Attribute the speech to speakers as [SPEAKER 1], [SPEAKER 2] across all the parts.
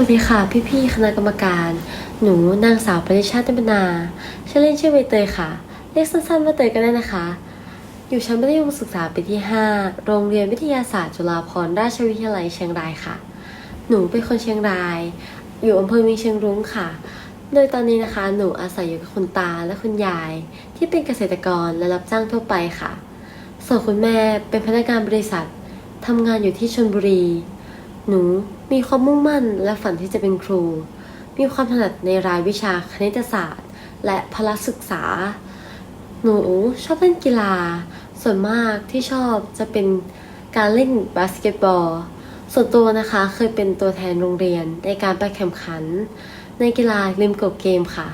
[SPEAKER 1] วัสดีค่ะ พี่ๆคณะกรรมการ หนูนางสาวปริชาติบนาชื่อเล่นชื่อใบเตยค่ะ เรียกสั้นๆว่าเตยก็ได้นะคะ อยู่ชั้นมัธยมศึกษาปีที่ 5 โรงเรียนวิทยาศาสตร์จุฬาภรณราชวิทยาลัยเชียงรายค่ะ หนูเป็นคนเชียงราย อยู่อำเภอเมียงเชียงรุ้งค่ะ โดยตอนนี้นะคะ หนูอาศัยอยู่กับคุณตาและคุณยาย ที่เป็นเกษตรกรและรับจ้างทั่วไปค่ะ ส่วนคุณแม่เป็นพนักงานบริษัททำงานอยู่ที่ชลบุรี หนูมีความมุ่งมั่นและฝันที่จะเป็นครู มีความถนัดในรายวิชาคณิตศาสตร์ และพละศึกษา หนูชอบเล่นกีฬา ส่วนมากที่ชอบจะเป็นการเล่นบาสเกตบอล ส่วนตัวนะคะเคยเป็นตัวแทนโรงเรียนในการไปแข่งขัน ในกีฬาริมกบเกมค่ะ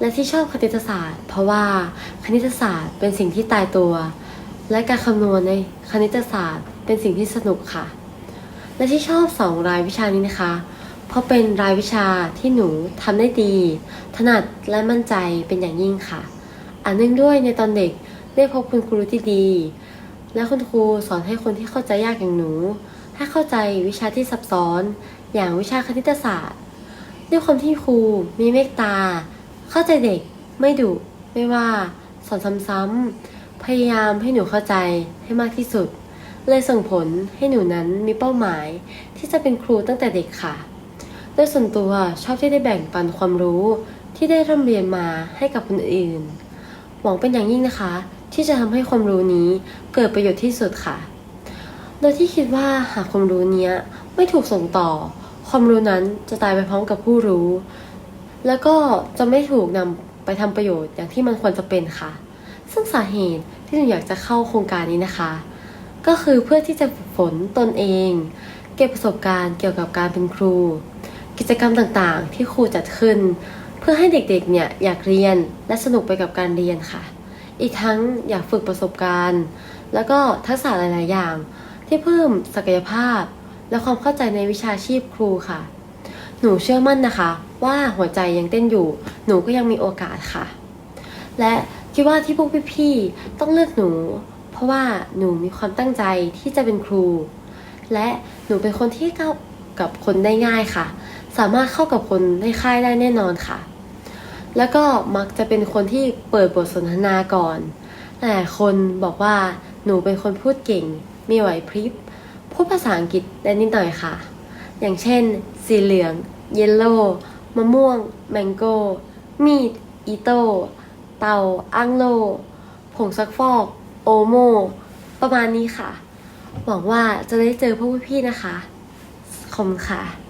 [SPEAKER 1] และที่ชอบคณิตศาสตร์ เพราะว่าคณิตศาสตร์เป็นสิ่งที่ตายตัว และการคำนวณในคณิตศาสตร์เป็นสิ่งที่สนุกค่ะ และที่ชอบสองรายวิชานี้นะคะ เพราะเป็นรายวิชาที่หนูทำได้ดี ถนัดและมั่นใจเป็นอย่างยิ่งค่ะ อันเนื่องด้วยในตอนเด็กได้พบคุณครูที่ดี และคุณครูสอนให้คนที่เข้าใจยากอย่างหนู ให้เข้าใจวิชาที่ซับซ้อนอย่างวิชาคณิตศาสตร์ ด้วยความที่ครูมีเมตตา เข้าใจเด็กไม่ดุไม่ว่าสอนซ้ำๆพยายามให้หนูเข้าใจให้มากที่สุด เลยส่งผลให้หนูนั้นมีเป้าหมายที่จะเป็นครูตั้งแต่เด็กค่ะ โดยส่วนตัวชอบที่ได้แบ่งปันความรู้ที่ได้ร่ำเรียนมาให้กับคนอื่น หวังเป็นอย่างยิ่งนะคะ ที่จะทำให้ความรู้นี้เกิดประโยชน์ที่สุดค่ะ โดยที่คิดว่าหากความรู้เนี้ยไม่ถูกส่งต่อ ความรู้นั้นจะตายไปพร้อมกับผู้รู้ แล้วก็จะไม่ถูกนำไปทำประโยชน์อย่างที่มันควรจะเป็นค่ะ ซึ่งสาเหตุที่หนูอยากจะเข้าโครงการนี้นะคะ ก็คือเพื่อที่จะฝึกฝนตนเอง เก็บประสบการณ์เกี่ยวกับการเป็นครู กิจกรรมต่างๆ ที่ครูจัดขึ้น เพื่อให้เด็กๆเนี่ยอยากเรียนและสนุกไปกับการเรียนค่ะ อีกทั้งอยากฝึกประสบการณ์ แล้วก็ทักษะหลายๆ อย่าง ที่เพิ่มศักยภาพ และความเข้าใจในวิชาชีพครูค่ะ หนูเชื่อมั่นนะคะ ว่าหัวใจยังเต้นอยู่ หนูก็ยังมีโอกาสค่ะ และคิดว่าที่พวกพี่ๆต้องเลือกหนู เพราะว่าหนูมีความตั้งใจที่จะเป็นครู และหนูเป็นคนที่เข้ากับคนได้ง่ายค่ะ สามารถเข้ากับคนในค่ายได้แน่นอนค่ะ แล้วก็มักจะเป็นคนที่เปิดบทสนทนาก่อนหลายคนบอกว่าหนูเป็นคนพูดเก่ง มีไหวพริบ พูดภาษาอังกฤษได้นิดหน่อยค่ะ อย่างเช่น สีเหลือง เยลโล่มะม่วง แมงโก้ มีด อีโต้ เตา อังโล ผงซักฟอก โอโม ประมาณนี้ค่ะ หวังว่าจะได้เจอพวกพี่ๆนะคะ ขอบคุณค่ะ